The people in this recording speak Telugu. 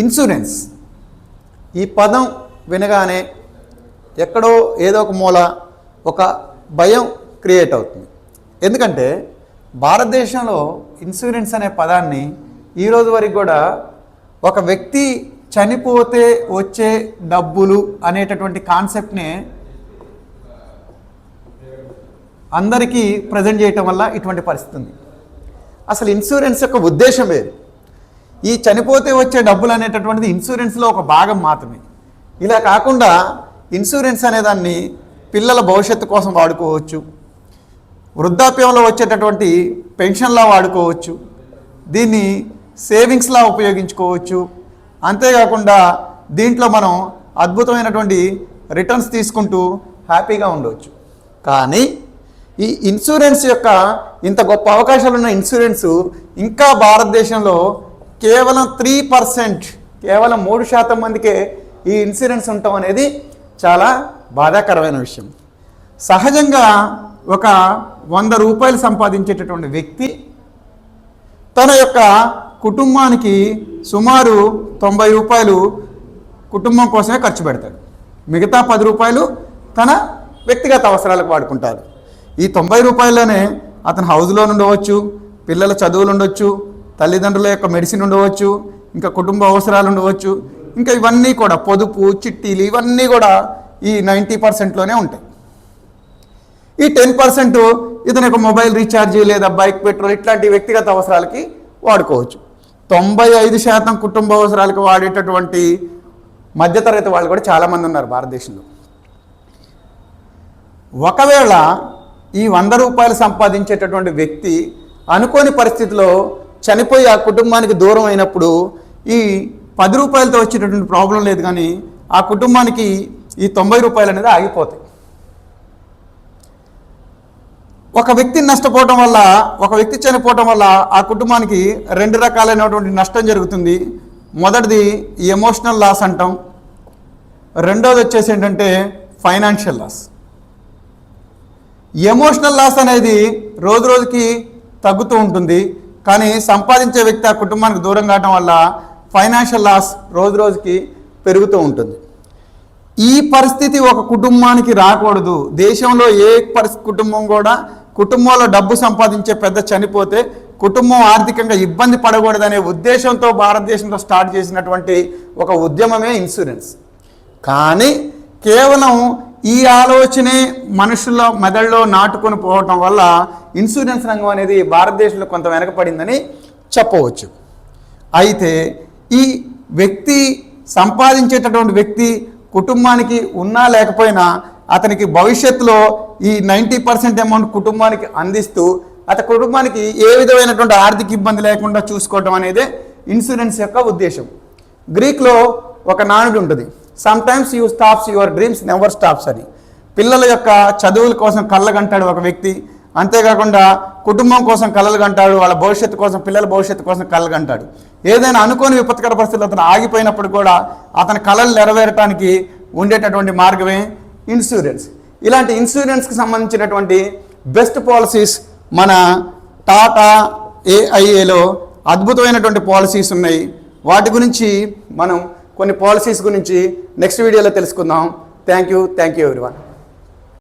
ఇన్సూరెన్స్. ఈ పదం వినగానే ఎక్కడో ఏదో ఒక మూల ఒక భయం క్రియేట్ అవుతుంది. ఎందుకంటే భారతదేశంలో ఇన్సూరెన్స్ అనే పదాన్ని ఈ రోజు వరకు కూడా ఒక వ్యక్తి చనిపోతే వచ్చే డబ్బులు అనేటటువంటి కాన్సెప్ట్ని అందరికీ ప్రజెంట్ చేయటం వల్ల ఇటువంటి పరిస్థితి ఉంది. అసలు ఇన్సూరెన్స్ యొక్క ఉద్దేశం ఏది ఈ చనిపోతే వచ్చే డబ్బులు అనేటటువంటిది ఇన్సూరెన్స్లో ఒక భాగం మాత్రమే. ఇలా కాకుండా ఇన్సూరెన్స్ అనేదాన్ని పిల్లల భవిష్యత్తు కోసం వాడుకోవచ్చు. వృద్ధాప్యంలో వచ్చేటటువంటి పెన్షన్లా వాడుకోవచ్చు. దీన్ని సేవింగ్స్లా ఉపయోగించుకోవచ్చు. అంతేకాకుండా దీంట్లో మనం అద్భుతమైనటువంటి రిటర్న్స్ తీసుకుంటూ హ్యాపీగా ఉండవచ్చు కానీ ఈ ఇన్సూరెన్స్ యొక్క ఇంత గొప్ప అవకాశాలు ఉన్న ఇన్సూరెన్స్ ఇంకా భారతదేశంలో కేవలం త్రీ పర్సెంట్ కేవలం మూడు శాతం మందికే ఈ ఇన్సూరెన్స్ ఉండటం అనేది చాలా బాధాకరమైన విషయం. సహజంగా ఒక వంద రూపాయలు సంపాదించేటటువంటి వ్యక్తి తన యొక్క కుటుంబానికి సుమారు తొంభై రూపాయలు కుటుంబం కోసమే ఖర్చు పెడతాడు. మిగతా పది రూపాయలు తన వ్యక్తిగత అవసరాలకు వాడుకుంటారు ఈ తొంభై రూపాయల్లోనే అతను హౌస్లో ఉండవచ్చు పిల్లల చదువులు ఉండొచ్చు తల్లిదండ్రుల యొక్క మెడిసిన్ ఉండవచ్చు ఇంకా కుటుంబ అవసరాలు ఉండవచ్చు ఇంకా ఇవన్నీ కూడా పొదుపు చిట్టీలు ఇవన్నీ కూడా ఈ నైంటీ పర్సెంట్లోనే ఉంటాయి. ఈ టెన్ పర్సెంట్ ఇతని యొక్క మొబైల్ రీఛార్జ్ లేదా బైక్ పెట్రోల్ ఇట్లాంటి వ్యక్తిగత అవసరాలకి వాడుకోవచ్చు. తొంభై ఐదు శాతం కుటుంబ అవసరాలకు వాడేటటువంటి మధ్యతరగతి వాళ్ళు కూడా చాలామంది ఉన్నారు భారతదేశంలో. ఒకవేళ ఈ వంద రూపాయలు సంపాదించేటటువంటి వ్యక్తి అనుకోని పరిస్థితిలో చనిపోయి ఆ కుటుంబానికి దూరం అయినప్పుడు ఈ పది రూపాయలతో వచ్చేటటువంటి ప్రాబ్లం లేదు కానీ ఆ కుటుంబానికి ఈ తొంభై రూపాయలు అనేది ఆగిపోతాయి. ఒక వ్యక్తి నష్టపోవటం వల్ల ఒక వ్యక్తి చనిపోవటం వల్ల ఆ కుటుంబానికి రెండు రకాలైనటువంటి నష్టం జరుగుతుంది. మొదటిది ఎమోషనల్ లాస్ అంటాం. రెండోది వచ్చేసి ఏంటంటే ఫైనాన్షియల్ లాస్. ఎమోషనల్ లాస్ అనేది రోజు రోజుకి తగ్గుతూ ఉంటుంది. కానీ సంపాదించే వ్యక్తి ఆ కుటుంబానికి దూరం కావడం వల్ల ఫైనాన్షియల్ లాస్ రోజు రోజుకి పెరుగుతూ ఉంటుంది. ఈ పరిస్థితి ఒక కుటుంబానికి రాకూడదు. దేశంలో ఏ పరిస్థితి కుటుంబం కూడా కుటుంబంలో డబ్బు సంపాదించే పెద్ద చనిపోతే కుటుంబం ఆర్థికంగా ఇబ్బంది పడకూడదనే ఉద్దేశంతో భారతదేశంలో స్టార్ట్ చేసినటువంటి ఒక ఉద్యమమే ఇన్సూరెన్స్. కానీ కేవలం ఈ ఆలోచనే మనుషుల మెదడులో నాటుకొని పోవటం వల్ల ఇన్సూరెన్స్ రంగం అనేది భారతదేశంలో కొంత వెనకపడిందని చెప్పవచ్చు. అయితే ఈ వ్యక్తి సంపాదించేటటువంటి వ్యక్తి కుటుంబానికి ఉన్నా లేకపోయినా అతనికి భవిష్యత్తులో ఈ నైంటీ పర్సెంట్ అమౌంట్ కుటుంబానికి అందిస్తూ అతని కుటుంబానికి ఏ విధమైనటువంటి ఆర్థిక ఇబ్బంది లేకుండా చూసుకోవటం అనేది ఇన్సూరెన్స్ యొక్క ఉద్దేశం. గ్రీక్లో ఒక నానుడు ఉంటుంది. Sometimes you stops your dreams never stops అని. పిల్లల యొక్క చదువుల కోసం కళ్ళగంటాడు ఒక వ్యక్తి. అంతేకాకుండా కుటుంబం కోసం కళలు కంటాడు వాళ్ళ భవిష్యత్తు కోసం పిల్లల భవిష్యత్తు కోసం కలలు కంటాడు. ఏదైనా అనుకోని విపత్కర పరిస్థితులు అతను ఆగిపోయినప్పుడు కూడా అతని కళలు నెరవేరటానికి ఉండేటటువంటి మార్గమే ఇన్సూరెన్స్ ఇలాంటి ఇన్సూరెన్స్కి సంబంధించినటువంటి బెస్ట్ పాలసీస్ మన టాటా ఏఐఏలో అద్భుతమైనటువంటి పాలసీస్ ఉన్నాయి. వాటి గురించి మనం కొన్ని పాలసీస్ గురించి నెక్స్ట్ వీడియోలో తెలుసుకుందాం. Thank you thank you everyone